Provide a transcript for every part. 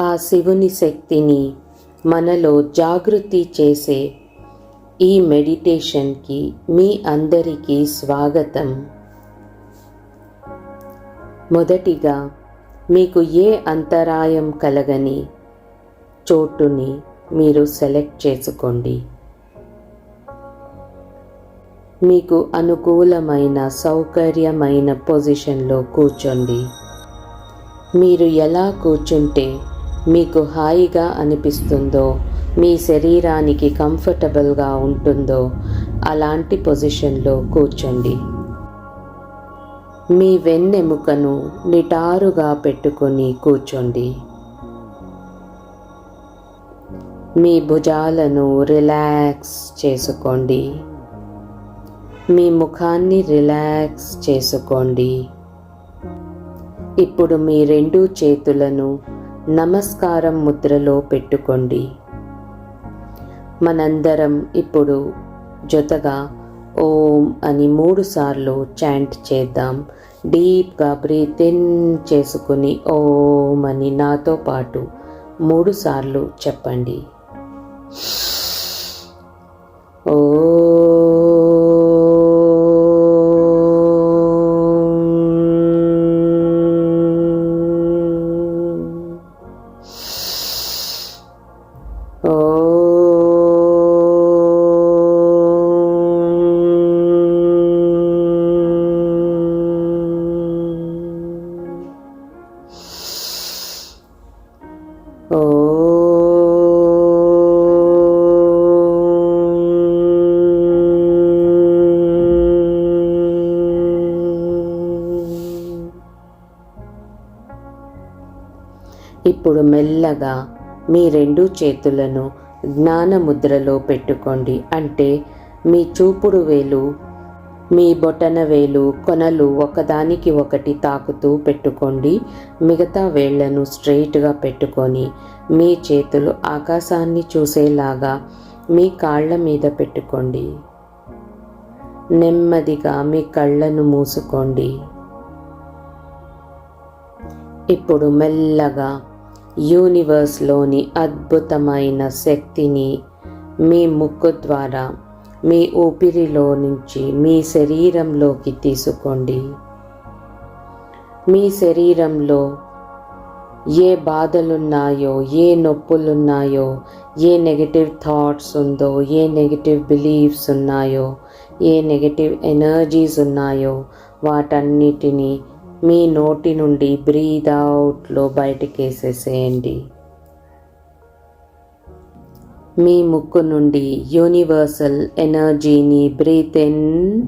ఆ శివుని శక్తిని మనలో జాగృతి చేసే ఈ మెడిటేషన్కి మీ అందరికీ స్వాగతం. మొదటిగా మీకు ఏ అంతరాయం కలగని చోటుని మీరు సెలెక్ట్ చేసుకోండి. మీకు అనుకూలమైన సౌకర్యమైన పొజిషన్లో కూర్చోండి. మీరు ఎలా కూర్చుంటే మీకు హాయిగా అనిపిస్తుందో మీ శరీరానికి కంఫర్టబుల్గా ఉంటుందో అలాంటి పొజిషన్లో కూర్చోండి. మీ వెన్నెముకను నిటారుగా పెట్టుకొని కూర్చోండి. మీ భుజాలను రిలాక్స్ చేసుకోండి. మీ ముఖాన్ని రిలాక్స్ చేసుకోండి. ఇప్పుడు మీ రెండు చేతులను నమస్కారం ముద్రలో పెట్టుకోండి. మనందరం ఇప్పుడు జొతగా ఓం అని మూడుసార్లు చాంట్ చేద్దాం. డీప్గా బ్రీత్ ఇన్ చేసుకుని ఓం అని నాతో పాటు మూడుసార్లు చెప్పండి. ఓ ఇప్పుడు మెల్లగా మీ రెండు చేతులను జ్ఞాన ముద్రలో పెట్టుకోండి. అంటే మీ చూపుడు వేలు మీ బొటన వేలు కొనలు ఒకదానికి ఒకటి తాకుతూ పెట్టుకోండి. మిగతా వేళ్ళను స్ట్రెయిట్గా పెట్టుకొని మీ చేతులు ఆకాశాన్ని చూసేలాగా మీ కాళ్ళ మీద పెట్టుకోండి. నెమ్మదిగా మీ కళ్ళను మూసుకోండి. ఇప్పుడు మెల్లగా యూనివర్స్లోని అద్భుతమైన శక్తిని మీ ముక్కు ద్వారా మీ ఊపిరిలో నుంచి మీ శరీరంలోకి తీసుకోండి. మీ శరీరంలో ఏ బాధలున్నాయో ఏ నొప్పులున్నాయో ఏ నెగటివ్ థాట్స్ ఉందో ఏ నెగటివ్ బిలీఫ్స్ ఉన్నాయో ఏ నెగటివ్ ఎనర్జీస్ ఉన్నాయో వాటన్నిటినీ మీ నోటి నుండి బ్రీద్ అవుట్లో బయటకేసేసేయండి. మీ ముక్కు నుండి యూనివర్సల్ ఎనర్జీని బ్రీత్ ఇన్.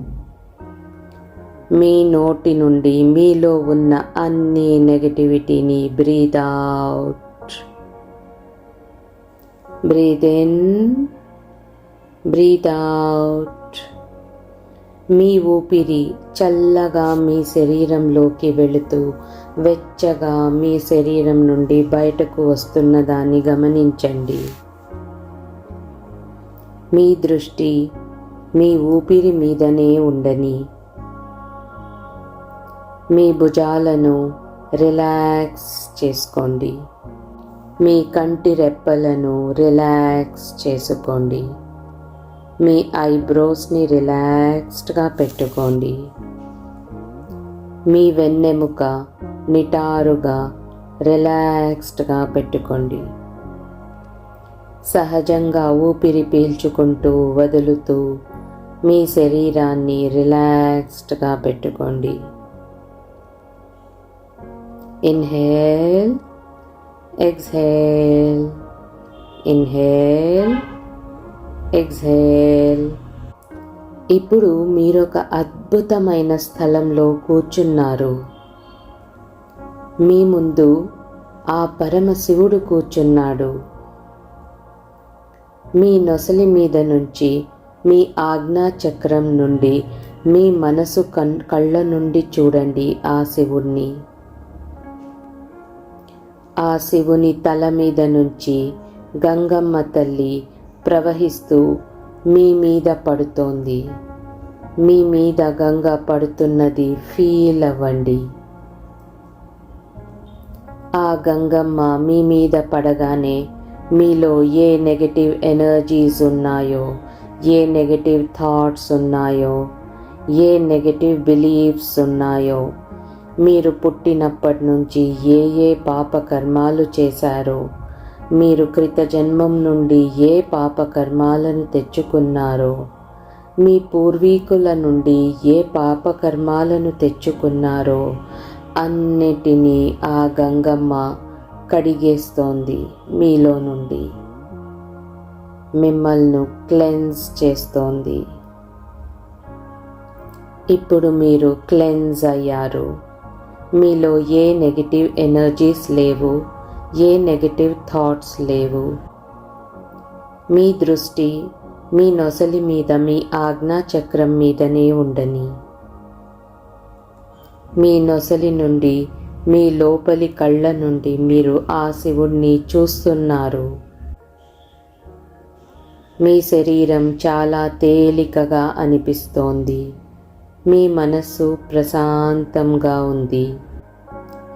మీ నోటి నుండి మీలో ఉన్న అన్ని నెగటివిటీని breathe out. Breathe in breathe out. మీ ఊపిరి చల్లగా మీ శరీరంలోకి వెళుతూ వెచ్చగా మీ శరీరం నుండి బయటకు వస్తున్న దాన్ని గమనించండి. మీ దృష్టి మీ ఊపిరి మీదనే ఉండని మీ భుజాలను రిలాక్స్ చేసుకోండి. మీ కంటి రెప్పలను రిలాక్స్ చేసుకోండి. మీ ఐబ్రోస్ని రిలాక్స్డ్గా పెట్టుకోండి. మీ వెన్నెముక నిటారుగా రిలాక్స్డ్గా పెట్టుకోండి. సహజంగా ఊపిరి పీల్చుకుంటూ వదులుతూ మీ శరీరాన్ని రిలాక్స్డ్గా పెట్టుకోండి. Inhale exhale inhale. ఎగ్జేల్ ఇప్పుడు మీరొక అద్భుతమైన స్థలంలో కూర్చున్నారు. మీ ముందు ఆ పరమశివుడు కూర్చున్నాడు. మీ నొసలి మీద నుంచి మీ ఆజ్ఞా చక్రం నుండి మీ మనసు కన్ కళ్ళ నుండి చూడండి ఆ శివుణ్ణి. ఆ శివుని తల మీద నుంచి గంగమ్మ తల్లి ప్రవహిస్తూ మీ మీద పడుతోంది. మీ మీద గంగ పడుతున్నది ఫీల్ అవ్వండి ఆ గంగమ్మ మీ మీద పడగానే మీలో ఏ నెగటివ్ ఎనర్జీస్ ఉన్నాయో ఏ నెగటివ్ థాట్స్ ఉన్నాయో ఏ నెగటివ్ బిలీఫ్స్ ఉన్నాయో మీరు పుట్టినప్పటి నుంచి ఏ ఏ పాప కర్మాలు చేశారో మీరు క్రిత జన్మం నుండి ఏ పాప కర్మాలను తెచ్చుకున్నారో మీ పూర్వీకుల నుండి ఏ పాప కర్మాలను తెచ్చుకున్నారో అన్నిటినీ ఆ గంగమ్మ కడిగేస్తోంది మీలో నుండి. మిమ్మల్ని క్లెన్స్ చేస్తోంది. ఇప్పుడు మీరు క్లెన్స్ అయ్యారు. మీలో ఏ నెగిటివ్ ఎనర్జీస్ లేవు? ఏ నెగటివ్ థాట్స్ లేవు. మీ దృష్టి మీ నొసలి మీద మీ ఆజ్ఞా చక్రం మీదనే ఉండని. మీ నొసలి నుండి మీ లోపలి కళ్ళ నుండి మీరు ఆ శివుణ్ణి చూస్తున్నారు. మీ శరీరం చాలా తేలికగా అనిపిస్తోంది. మీ మనస్సు ప్రశాంతంగా ఉంది.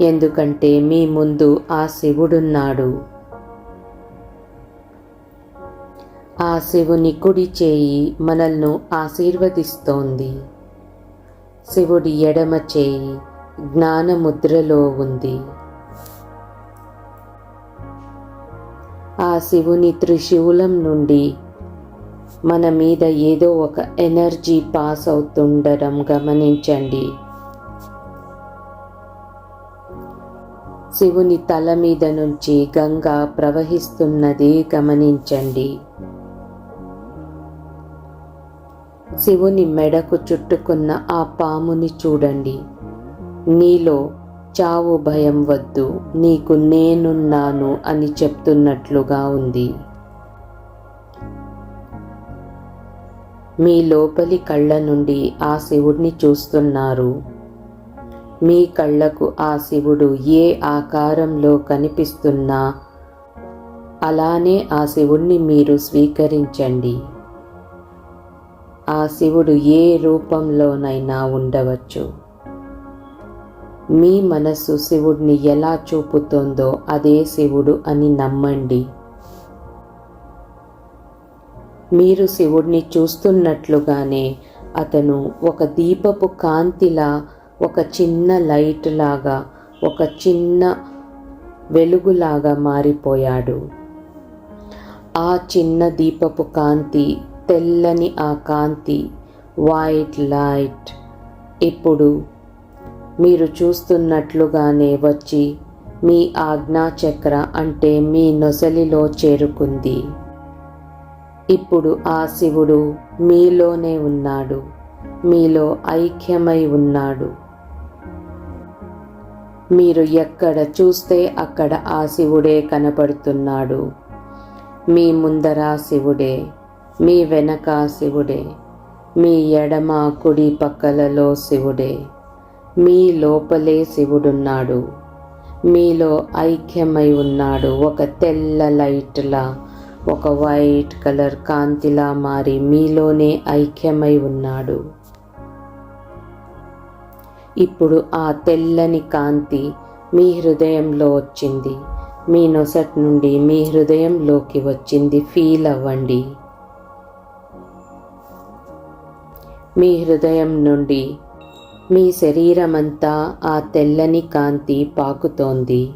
ఎందుకంటే మీ ముందు ఆ శివుడున్నాడు. ఆ శివుని కుడి చేయి మనల్ను ఆశీర్వదిస్తోంది. శివుడి ఎడమ చేయి జ్ఞానముద్రలో ఉంది. ఆ శివుని త్రిశూలం నుండి మన మీద ఏదో ఒక ఎనర్జీ పాస్ అవుతుండడం గమనించండి. శివుని తల మీద నుంచి గంగా ప్రవహిస్తున్నది గమనించండి. శివుని మెడకు చుట్టుకున్న ఆ పాముని చూడండి. నీలో చావు భయం వద్దు నీకు నేనున్నాను అని చెప్తున్నట్లుగా ఉంది. మీ లోపలి కళ్ళ నుండి ఆ శివుడిని చూస్తున్నారు. మీ కళ్ళకు ఆ శివుడు ఏ ఆకారంలో కనిపిస్తున్నా అలానే ఆ శివుణ్ణి మీరు స్వీకరించండి. ఆ శివుడు ఏ రూపంలోనైనా ఉండవచ్చు. మీ మనస్సు శివుడిని ఎలా చూపుతుందో అదే శివుడు అని నమ్మండి. మీరు శివుడిని చూస్తున్నట్లుగానే అతను ఒక దీపపు కాంతిలా ఒక చిన్న లైట్ లాగా ఒక చిన్న వెలుగులాగా మారిపోయాడు. ఆ చిన్న దీపపు కాంతి తెల్లని ఆ కాంతి వైట్ లైట్ ఇప్పుడు మీరు చూస్తున్నట్లుగానే వచ్చి మీ ఆజ్ఞాచక్ర అంటే మీ నొసలిలో చేరుకుంది. ఇప్పుడు ఆ శివుడు మీలోనే ఉన్నాడు. మీలో ఐక్యమై ఉన్నాడు. మీరు ఎక్కడ చూస్తే అక్కడ ఆ శివుడే కనపడుతున్నాడు. మీ ముందర శివుడే మీ వెనక శివుడే మీ ఎడమ కుడి పక్కలలో శివుడే మీ లోపలే శివుడున్నాడు. మీలో ఐక్యమై ఉన్నాడు. ఒక తెల్ల లైట్లా ఒక వైట్ కలర్ కాంతిలా మారి మీలోనే ఐక్యమై ఉన్నాడు. ఇప్పుడు ఆ తెల్లని కాంతి మీ హృదయంలో వచ్చింది. మీ నొసట్ నుండి మీ హృదయంలోకి వచ్చింది. ఫీల్ అవ్వండి. మీ హృదయం నుండి మీ శరీరమంతా ఆ తెల్లని కాంతి పాకుతోంది.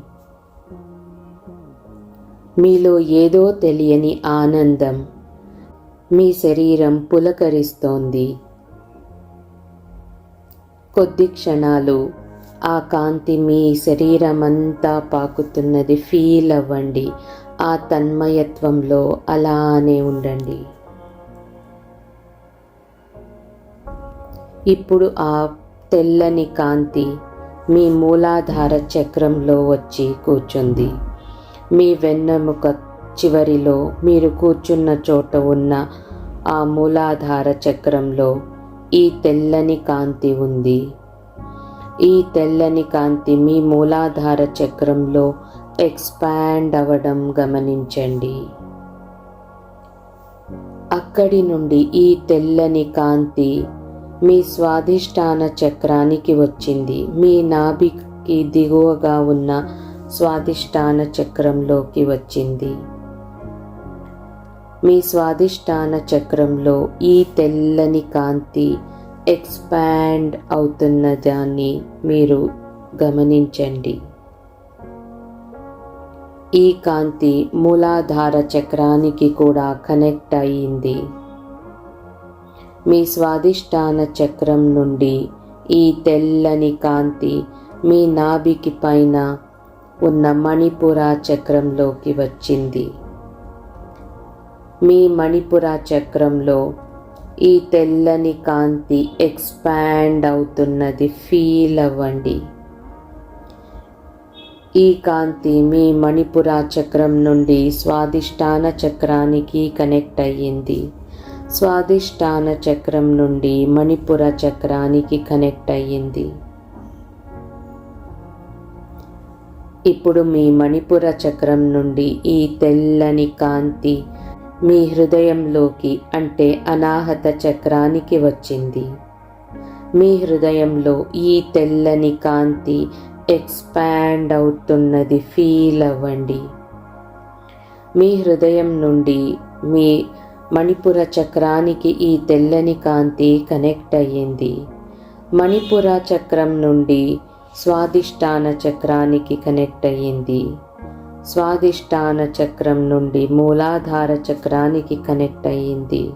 మీలో ఏదో తెలియని ఆనందం మీ శరీరం పులకరిస్తోంది. కొద్ది క్షణాలు ఆ కాంతి మీ శరీరమంతా పాకుతున్నది. ఫీల్ అవ్వండి. ఆ తన్మయత్వంలో అలానే ఉండండి. ఇప్పుడు ఆ తెల్లని కాంతి మీ మూలాధార చక్రంలో వచ్చి కూర్చుంది. మీ వెన్నెముక చివరిలో మీరు కూర్చున్న చోట ఉన్న ఆ మూలాధార చక్రంలో ఈ తెల్లని కాంతి ఉంది. ఈ తెల్లని కాంతి మీ మూలాధార చక్రంలో ఎక్స్పాండ్ అవ్వడం గమనించండి. అక్కడి నుండి ఈ తెల్లని కాంతి మీ స్వాధిష్టాన చక్రానికి వచ్చింది. మీ నాభికి దిగువగా ఉన్న స్వాధిష్టాన చక్రంలోకి వచ్చింది. మీ స్వాదిష్టాన చక్రంలో ఈ తెల్లని కాంతి ఎక్స్పాండ్ అవుతున్న దాన్ని మీరు గమనించండి. ఈ కాంతి మూలాధార చక్రానికి కూడా కనెక్ట్ అయ్యింది. మీ స్వాదిష్టాన చక్రం నుండి ఈ తెల్లని కాంతి మీ నాభికి పైన ఉన్న మణిపుర చక్రంలోకి వచ్చింది. మీ మణిపుర చక్రంలో ఈ తెల్లని కాంతి ఎక్స్పాండ్ అవుతున్నది ఫీల్ అవ్వండి. ఈ కాంతి మీ మణిపుర చక్రం నుండి స్వాదిష్టాన చక్రానికి కనెక్ట్ అయ్యింది. స్వాదిష్టాన చక్రం నుండి మణిపుర చక్రానికి కనెక్ట్ అయ్యింది. ఇప్పుడు మీ మణిపుర చక్రం నుండి ఈ తెల్లని కాంతి మీ హృదయంలోకి అంటే అనాహత చక్రానికి వచ్చింది. మీ హృదయంలో ఈ తెల్లని కాంతి ఎక్స్పాండ్ అవుతున్నది ఫీల్ అవ్వండి. మీ హృదయం నుండి మీ మణిపుర చక్రానికి ఈ తెల్లని కాంతి కనెక్ట్ అయ్యింది. మణిపుర చక్రం నుండి స్వాదిష్టాన చక్రానికి కనెక్ట్ అయ్యింది. స్వాదిష్టాన చక్రం నుండి మూలాధార చక్రానికి కనెక్ట్ అయ్యింది.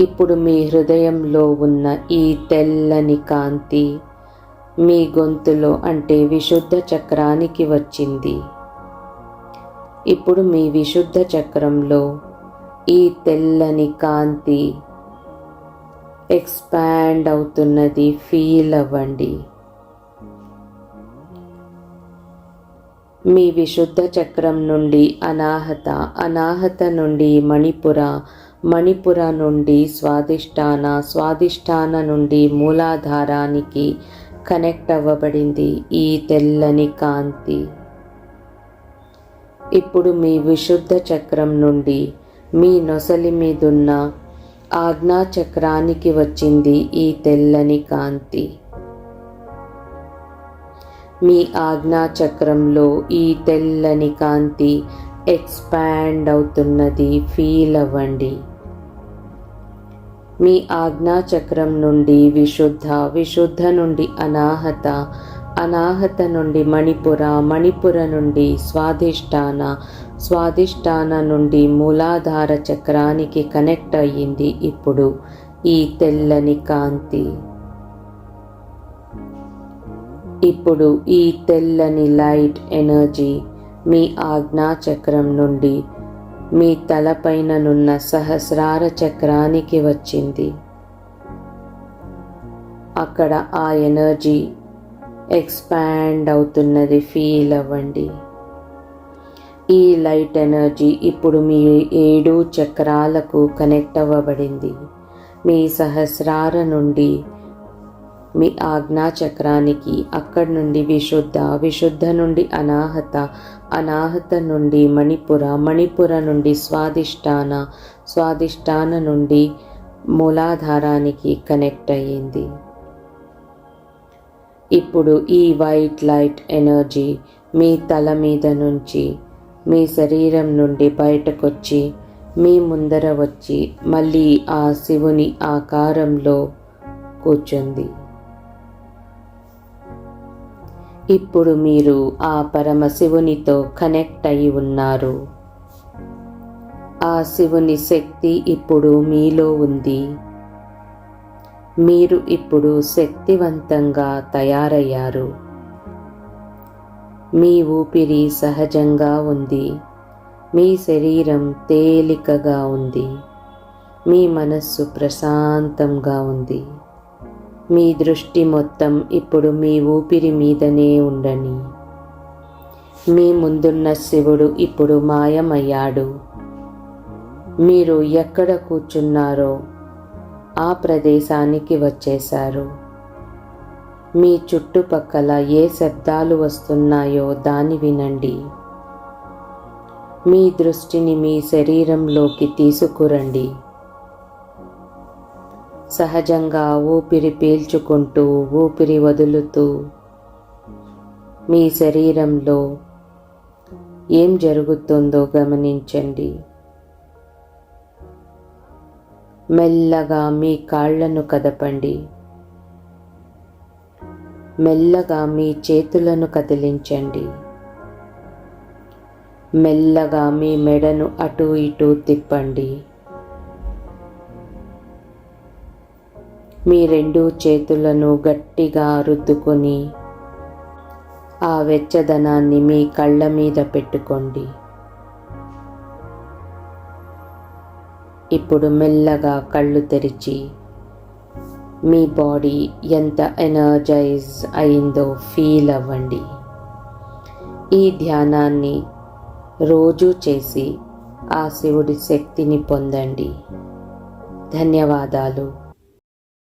ఇప్పుడు మీ హృదయంలో ఉన్న ఈ తెల్లని కాంతి మీ గొంతులో అంటే విశుద్ధ చక్రానికి వచ్చింది. ఇప్పుడు మీ విశుద్ధ చక్రంలో ఈ తెల్లని కాంతి ఎక్స్పాండ్ అవుతున్నది. ఫీల్ అవ్వండి. మీ విశుద్ధ చక్రం నుండి అనాహత అనాహత నుండి మణిపుర మణిపుర నుండి స్వాదిష్టాన స్వాదిష్టాన నుండి మూలాధారానికి కనెక్ట్ అవ్వబడింది ఈ తెల్లని కాంతి. ఇప్పుడు మీ విశుద్ధ చక్రం నుండి మీ నొసలి మీదున్న ఆజ్ఞా చక్రానికి వచ్చింది ఈ తెల్లని కాంతి. మీ ఆజ్ఞా చక్రంలో ఈ తెల్లని కాంతి ఎక్స్పాండ్ అవుతున్నది. ఫీల్ అవ్వండి. మీ ఆజ్ఞా చక్రం నుండి విశుద్ధ విశుద్ధ నుండి అనాహత అనాహత నుండి మణిపుర మణిపుర నుండి స్వాధిష్టాన స్వాధిష్టాన నుండి మూలాధార చక్రానికి కనెక్ట్ అయ్యింది ఇప్పుడు ఈ తెల్లని కాంతి. ఇప్పుడు ఈ తెల్లని లైట్ ఎనర్జీ మీ ఆజ్ఞా చక్రం నుండి మీ తలపైననున్న సహస్రార చక్రానికి వచ్చింది. అక్కడ ఆ ఎనర్జీ ఎక్స్పాండ్ అవుతున్నది ఫీల్ అవ్వండి. ఈ లైట్ ఎనర్జీ ఇప్పుడు మీ ఏడు చక్రాలకు కనెక్ట్ అవ్వబడింది. మీ సహస్రార నుండి మీ ఆజ్ఞా చక్రానికి అక్కడి నుండి విశుద్ధ విశుద్ధ నుండి అనాహత అనాహత నుండి మణిపుర మణిపుర నుండి స్వాదిష్టాన స్వాదిష్టాన నుండి మూలాధారానికి కనెక్ట్ అయ్యింది. ఇప్పుడు ఈ వైట్ లైట్ ఎనర్జీ మీ తల మీద నుంచి మీ శరీరం నుండి బయటకొచ్చి మీ ముందర వచ్చి మళ్ళీ ఆ శివుని ఆకారంలో కూర్చుంది. ఇప్పుడు మీరు ఆ పరమశివునితో కనెక్ట్ అయి ఉన్నారు. ఆ శివుని శక్తి ఇప్పుడు మీలో ఉంది. మీరు ఇప్పుడు శక్తివంతంగా తయారయ్యారు. మీ ఊపిరి సహజంగా ఉంది. మీ శరీరం తేలికగా ఉంది. మీ మనస్సు ప్రశాంతంగా ఉంది. మీ దృష్టి మొత్తం ఇప్పుడు మీ ఊపిరి మీదనే ఉండని. మీ ముందున్న శివుడు ఇప్పుడు మాయమయ్యాడు. మీరు ఎక్కడ కూర్చున్నారో ఆ ప్రదేశానికి వచ్చేశారు. మీ చుట్టుపక్కల ఏ శబ్దాలు వస్తున్నాయో దాన్ని వినండి. మీ దృష్టిని మీ శరీరంలోకి తీసుకురండి. సహజంగా ఊపిరి పీల్చుకుంటూ ఊపిరి వదులుతూ మీ శరీరంలో ఏం జరుగుతుందో గమనించండి. మెల్లగా మీ కాళ్ళను కదపండి. మెల్లగా మీ చేతులను కదిలించండి. మెల్లగా మీ మెడను అటు ఇటు తిప్పండి. మీ రెండు చేతులను గట్టిగా రుద్దుకొని ఆ వెచ్చదనాన్ని మీ కళ్ళ మీద పెట్టుకోండి. ఇప్పుడు మెల్లగా కళ్ళు తెరిచి మీ బాడీ ఎంత ఎనర్జైజ్ అయిందో ఫీల్ అవ్వండి. ఈ ధ్యానాన్ని రోజు చేసి ఆ శివుడి శక్తిని పొందండి. ధన్యవాదాలు.